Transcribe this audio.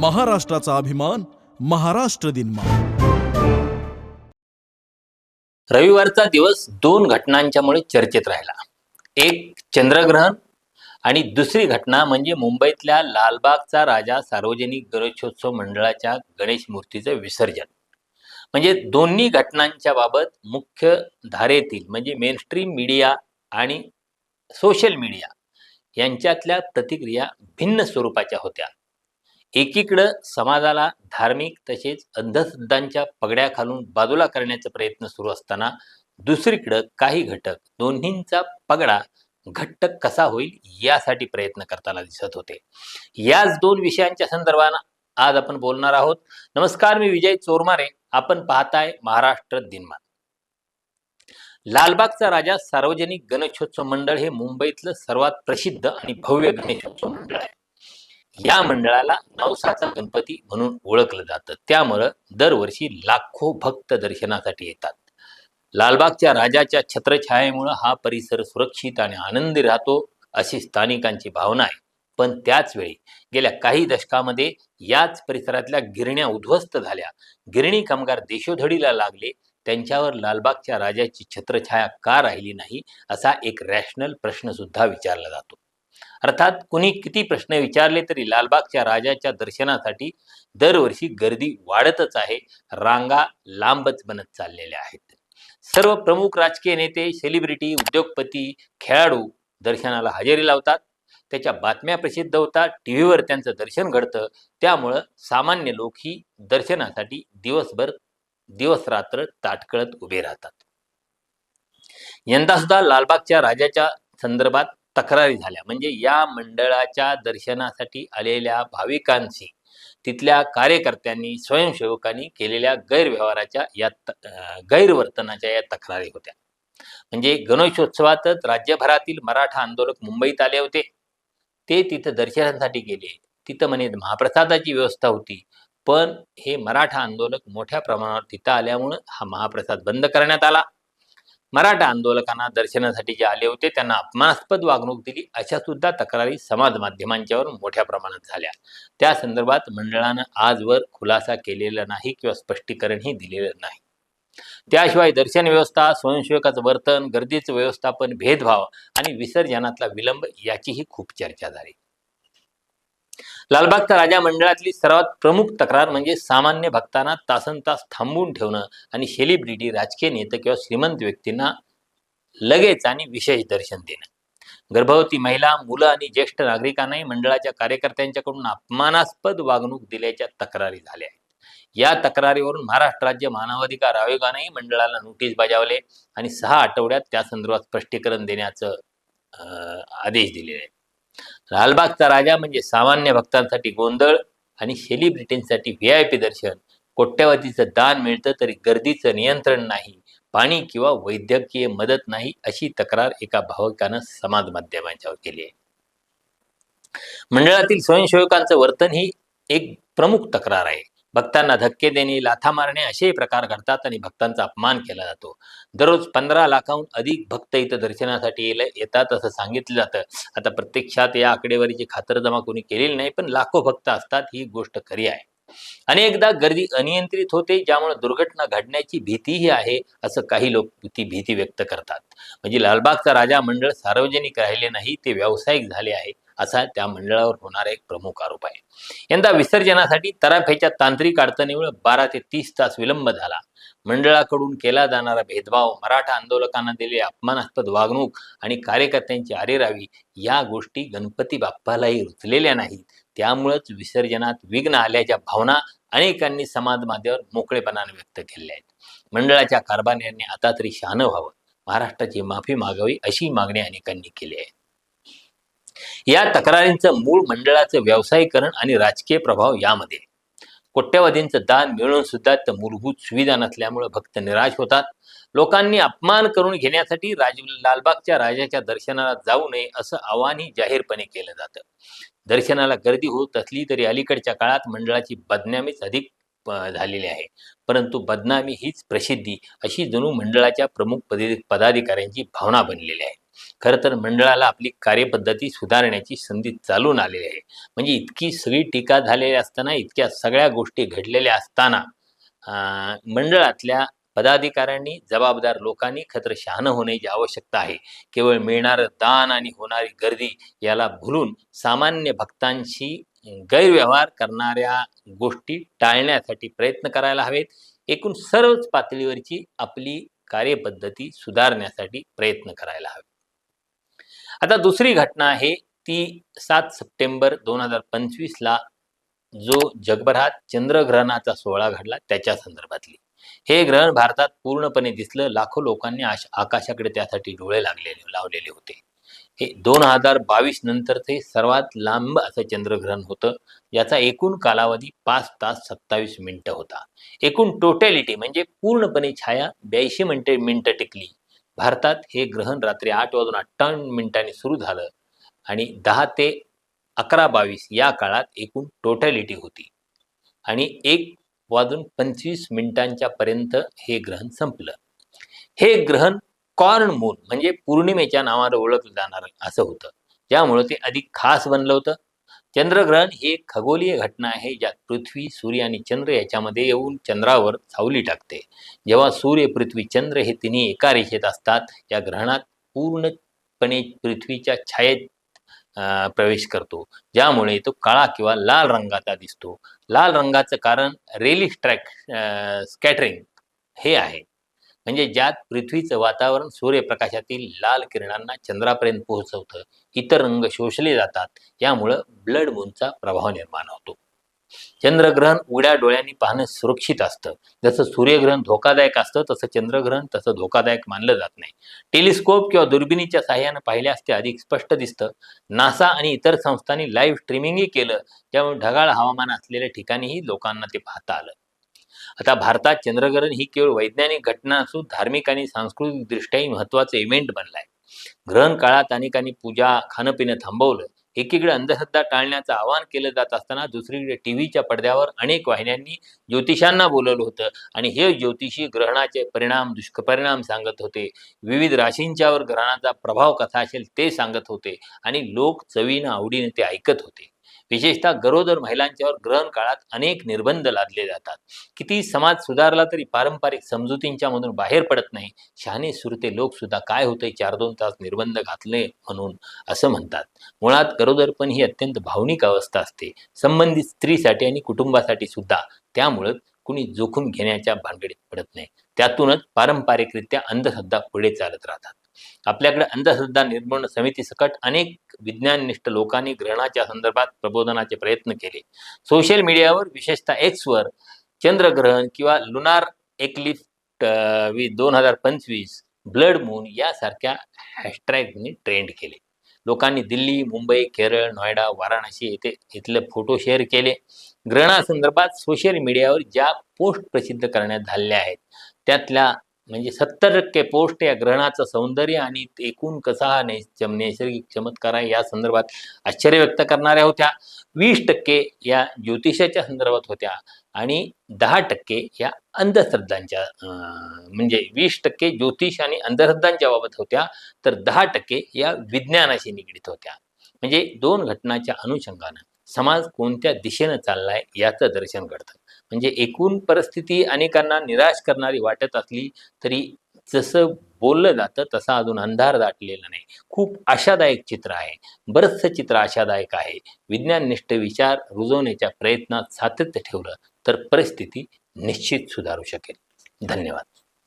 महाराष्ट्राचा अभिमान महाराष्ट्र दिन रविवारचा दिवस दोन घटनांच्यामुळे चर्चेत राहिला. एक चंद्रग्रहण आणि दुसरी घटना म्हणजे मुंबईतल्या लालबागचा राजा सार्वजनिक गणेशोत्सव मंडळाच्या गणेश मूर्तीचं विसर्जन. म्हणजे दोन्ही घटनांच्या बाबत मुख्य धारेतील म्हणजे मेनस्ट्रीम मीडिया आणि सोशल मीडिया यांच्यातल्या प्रतिक्रिया भिन्न स्वरूपाच्या होत्या. एकीकडं समाजाला धार्मिक तसेच अंधश्रद्धांच्या पगड्या खालून बाजूला करण्याचा प्रयत्न सुरू असताना दुसरीकडं काही घटक दोन्हींचा पगडा घट्ट कसा होईल यासाठी प्रयत्न करताना दिसत होते. याच दोन विषयांच्या संदर्भानं आज आपण बोलणार आहोत. नमस्कार मी विजय चोरमारे. आपण पाहताय महाराष्ट्र दिनमान. लालबागचा राजा सार्वजनिक गणेशोत्सव मंडळ हे मुंबईतलं सर्वात प्रसिद्ध आणि भव्य गणेशोत्सव मंडळ आहे. या मंडळाला नवसाचा गणपती म्हणून ओळखलं जातं. त्यामुळं दरवर्षी लाखो भक्त दर्शनासाठी येतात. लालबागच्या राजाच्या छत्रछायेमुळं हा परिसर सुरक्षित आणि आनंदी राहतो अशी स्थानिकांची भावना आहे. पण त्याच वेळी गेल्या काही दशकामध्ये याच परिसरातल्या गिरण्या उद्ध्वस्त झाल्या. गिरणी कामगार देशोधडीला लागले. त्यांच्यावर लालबागच्या राजाची छत्रछाया का राहिली नाही असा एक रॅशनल प्रश्न सुद्धा विचारला जातो. अर्थात कुणी किती प्रश्न विचारले तरी लालबागच्या राजाच्या दर्शनासाठी दरवर्षी गर्दी वाढतच आहे. रांगा लांबच बनत चाललेल्या आहेत. सर्व प्रमुख राजकीय नेते सेलिब्रिटी उद्योगपती खेळाडू दर्शनाला हजेरी लावतात. त्याच्या बातम्या प्रसिद्ध होतात. टी व्हीवर त्यांचं दर्शन घडतं. त्यामुळं सामान्य लोकही दर्शनासाठी दिवसभर दिवस रात्र ताटकळत उभे राहतात. यंदा सुद्धा लालबागच्या राजाच्या संदर्भात तक्रारी झाल्या. म्हणजे या मंडळाच्या दर्शनासाठी आलेल्या भाविकांशी तिथल्या कार्यकर्त्यांनी स्वयंसेवकांनी केलेल्या गैरव्यवहाराच्या या त- गैरवर्तनाच्या या तक्रारी होत्या. म्हणजे गणेशोत्सवातच राज्यभरातील मराठा आंदोलक मुंबईत आले होते. ते तिथं दर्शनासाठी गेले. तिथं म्हणे महाप्रसादाची व्यवस्था होती. पण हे मराठा आंदोलक मोठ्या प्रमाणावर तिथं आल्यामुळं हा महाप्रसाद बंद करण्यात आला. मराठा आंदोलकांना दर्शनासाठी जे आले होते त्यांना अपमानास्पद वागणूक दिली. अशा सुद्धा तक्रारी समाज माध्यमांच्यावर मोठ्या प्रमाणात झाल्या. त्या संदर्भात मंडळानं आजवर खुलासा केलेला नाही किंवा स्पष्टीकरणही दिलेलं नाही. त्याशिवाय दर्शन व्यवस्था स्वयंसेवकाचं वर्तन गर्दीचं व्यवस्थापन भेदभाव आणि विसर्जनातला विलंब याचीही खूप चर्चा झाली. लालबागचा राजा मंडळातली सर्वात प्रमुख तक्रार म्हणजे सामान्य भक्तांना तासन तास थांबवून ठेवणं आणि सेलिब्रिटी राजकीय नेते किंवा श्रीमंत व्यक्तींना लगेच आणि विशेष दर्शन देणं. गर्भवती महिला मुलं आणि ज्येष्ठ नागरिकांनाही मंडळाच्या कार्यकर्त्यांच्याकडून अपमानास्पद वागणूक दिल्याच्या तक्रारी झाल्या आहेत. या तक्रारीवरून महाराष्ट्र राज्य मानवाधिकार आयोगानेही मंडळाला नोटीस बजावले आणि सहा आठवड्यात त्या संदर्भात स्पष्टीकरण देण्याचं आदेश दिलेले आहेत. लालबागचा राजा म्हणजे सामान्य भक्तांसाठी गोंधळ आणि सेलिब्रिटींसाठी व्ही आय पी दर्शन. कोट्यवधीचं दान मिळतं तरी गर्दीचं नियंत्रण नाही पाणी किंवा वैद्यकीय मदत नाही अशी तक्रार एका भावकानं समाज माध्यमांच्यावर केली आहे. मंडळातील स्वयंसेवकांचं वर्तन ही एक प्रमुख तक्रार आहे. भक्तांना धक्के देणे लाथा मारणे असेही प्रकार घडतात आणि भक्तांचा अपमान केला जातो. दररोज पंधरा लाखाहून अधिक भक्त इथं दर्शनासाठी येल येतात असं सांगितलं जातं. आता प्रत्यक्षात या आकडेवारीची खातरजमा कोणी केलेली नाही पण लाखो भक्त असतात ही गोष्ट खरी आहे. अनेकदा गर्दी अनियंत्रित होते ज्यामुळे दुर्घटना घडण्याची भीतीही आहे असं काही लोक ती भीती व्यक्त करतात. म्हणजे लालबागचा राजा मंडळ सार्वजनिक राहिले नाही ते व्यावसायिक झाले आहे. असा त्या मंडळावर होणारा एक प्रमुख आरोप आहे. यंदा विसर्जनासाठी तराफ्याच्या तांत्रिक अडचणीमुळे बारा ते तीस तास विलंब झाला. मंडळाकडून केला जाणारा भेदभाव मराठा आंदोलकांना दिलेली अपमानास्पद वागणूक आणि कार्यकर्त्यांची आरेरावी या गोष्टी गणपती बाप्पालाही रुचलेल्या नाहीत. त्यामुळेच विसर्जनात विघ्न आल्याच्या भावना अनेकांनी समाज माध्यमावर मोकळेपणाने व्यक्त केल्या आहेत. मंडळाच्या कारभान्यांनी आता तरी शहाणं व्हावं. महाराष्ट्राची माफी मागावी अशी मागणी अनेकांनी केली आहे. या तक्रारींचं मूळ मंडळाचं व्यावसायीकरण आणि राजकीय प्रभाव यामध्ये. कोट्यवधींचं दान मिळून सुद्धा त्या मूलभूत सुविधा नसल्यामुळे भक्त निराश होतात. लोकांनी अपमान करून घेण्यासाठी राज लालबागच्या राजाच्या दर्शनाला जाऊ नये असं आव्हानही जाहीरपणे केलं जातं. दर्शनाला गर्दी होत असली तरी अलीकडच्या काळात मंडळाची बदनामीच अधिक झालेली आहे. परंतु बदनामी हीच प्रसिद्धी अशी जणू मंडळाच्या प्रमुख पदाधिकाऱ्यांची भावना बनलेली आहे. खरं तर मंडळाला आपली कार्यपद्धती सुधारण्याची संधी चालून आलेली आहे. म्हणजे इतकी सगळी टीका झालेली असताना इतक्या सगळ्या गोष्टी घडलेल्या असताना मंडळातल्या पदाधिकाऱ्यांनी जबाबदार लोकांनी खत्र शहाणं होण्याची आवश्यकता आहे. केवळ मिळणारं दान आणि होणारी गर्दी याला भुलून सामान्य भक्तांशी गैरव्यवहार करणाऱ्या गोष्टी टाळण्यासाठी प्रयत्न करायला हवेत. एकूण सर्वच पातळीवरची आपली कार्यपद्धती सुधारण्यासाठी प्रयत्न करायला हवे. आता दुसरी घटना आहे ती सात सप्टेंबर दोन हजार पंचवीसला जो जगभरात चंद्रग्रहणाचा सोहळा घडला त्याच्या संदर्भातली. हे ग्रहण भारतात पूर्णपणे दिसलं लाखो लोकांनी आकाशाकडे त्यासाठी डोळे लागलेले लावलेले होते. हे दोन हजार बावीस नंतरचे सर्वात लांब असं चंद्रग्रहण होतं याचा एकूण कालावधी पाच तास सत्तावीस मिनिटं होता. एकूण टोटॅलिटी म्हणजे पूर्णपणे छाया ब्याऐंशी मिनिटे मिनिटं टिकली. भारतात हे ग्रहण रात्री आठ वाजून अठ्ठावन्न मिनिटांनी सुरू झालं आणि दहा ते अकरा बावीस या काळात एकूण टोटॅलिटी होती. आणि एक वाजून पंचवीस मिनिटांच्या पर्यंत हे ग्रहण संपलं. हे ग्रहण कॉर्न मून म्हणजे पौर्णिमेच्या नावानं ओळखलं जाणार असं होतं. ज्यामुळं ते अधिक खास बनलं होतं. चंद्रग्रहण ही एक खगोलीय घटना आहे ज्यात पृथ्वी सूर्य आणि चंद्र याच्यामध्ये येऊन चंद्रावर सावली टाकते. जेव्हा सूर्य पृथ्वी चंद्र हे तिन्ही एका रेषेत असतात या ग्रहणात पूर्णपणे पृथ्वीच्या छायेत अं, प्रवेश करतो. ज्यामुळे तो काळा किंवा लाल रंगाचा दिसतो. लाल रंगाचं कारण रेली स्ट्रॅक स्कॅटरिंग हे आहे. म्हणजे ज्यात पृथ्वीचं वातावरण सूर्यप्रकाशातील लाल किरणांना चंद्रापर्यंत पोहोचवतं इतर रंग शोषले जातात यामुळं ब्लड मूनचा प्रभाव निर्माण होतो. चंद्रग्रहण उघड्या डोळ्यांनी पाहणं सुरक्षित असतं. जसं सूर्यग्रहण धोकादायक असतं तसं चंद्रग्रहण तसं धोकादायक मानलं जात नाही. टेलिस्कोप किंवा दुर्बिणीच्या साहाय्यानं पाहिल्यास ते अधिक स्पष्ट दिसतं. नासा आणि इतर संस्थांनी लाईव्ह स्ट्रीमिंगही केलं त्यामुळे ढगाळ हवामान असलेल्या ठिकाणीही लोकांना ते पाहता आलं. आता भारतात चंद्रग्रहण ही केवळ वैज्ञानिक घटना असून धार्मिक आणि सांस्कृतिक दृष्ट्याही महत्वाचं इव्हेंट बनलाय. ग्रहण काळात अनेकांनी पूजा खाणंपिणं थांबवलं. एकीकडे अंधश्रद्धा टाळण्याचं आवाहन केलं जात असताना दुसरीकडे टीव्हीच्या पडद्यावर अनेक वाहिन्यांनी ज्योतिषांना बोलवलं होतं आणि हे ज्योतिषी ग्रहणाचे परिणाम दुष्परिणाम सांगत होते. विविध राशींच्यावर ग्रहणाचा प्रभाव कसा असेल ते सांगत होते आणि लोक चवीनं आवडीने ते ऐकत होते. विशेषतः गरोदर महिलांच्यावर ग्रहण काळात अनेक निर्बंध लादले जातात. किती समाज सुधारला तरी पारंपरिक समजुतींच्या मधून बाहेर पडत नाही. शहाणे सुरते लोक सुद्धा काय होतंय चार दोन तास निर्बंध घातले म्हणून असं म्हणतात. मुळात गरोदरपण ही अत्यंत भावनिक अवस्था असते. संबंधित स्त्रीसाठी आणि कुटुंबासाठी सुद्धा त्यामुळं कुणी जोखूम घेण्याच्या भानगडीत पडत नाही. त्यातूनच पारंपरिकरित्या अंधश्रद्धा पुढे चालत राहतात. आपल्याकडे अंधश्रद्धा निर्मूलन समिती सकट अनेक विज्ञाननिष्ठ लोकांनी ग्रहणाच्या संदर्भात प्रबोधनाचे प्रयत्न केले. सोशल मीडियावर विशेषतः एक्सवर चंद्रग्रहण किंवा लुनार एक्लिफ्ट वी दोन हजार पंचवीस ब्लड मून यासारख्या हॅशटॅगनी ट्रेंड केले. लोकांनी दिल्ली मुंबई केरळ नोएडा वाराणसी येथे इथले फोटो शेअर केले. ग्रहणासंदर्भात सोशल मीडियावर ज्या पोस्ट प्रसिद्ध करण्यात झालेल्या आहेत त्यातल्या म्हणजे सत्तर टक्के पोस्ट या ग्रहणाचं सौंदर्य आणि एकूण कसा हा नैसर्गिक चमत्कार आहे या संदर्भात आश्चर्य व्यक्त करणाऱ्या होत्या. वीस टक्के या ज्योतिषाच्या संदर्भात होत्या आणि दहा टक्के या अंधश्रद्धांच्या म्हणजे वीस टक्के ज्योतिष आणि अंधश्रद्धांच्या बाबत होत्या तर दहा टक्के या विज्ञानाशी निगडीत होत्या. म्हणजे दोन घटनाच्या अनुषंगानं समाज कोणत्या दिशेनं चाललाय याचं दर्शन घडतं. म्हणजे एकूण परिस्थिती अनेकांना निराश करणारी वाटत असली तरी जसं बोललं जातं तसा अजून अंधार दाटलेला नाही. खूप आशादायक चित्र आहे. बरंचसं चित्र आशादायक आहे. विज्ञाननिष्ठ विचार रुजवण्याच्या प्रयत्नात सातत्य ठेवलं तर परिस्थिती निश्चित सुधारू शकेल. धन्यवाद.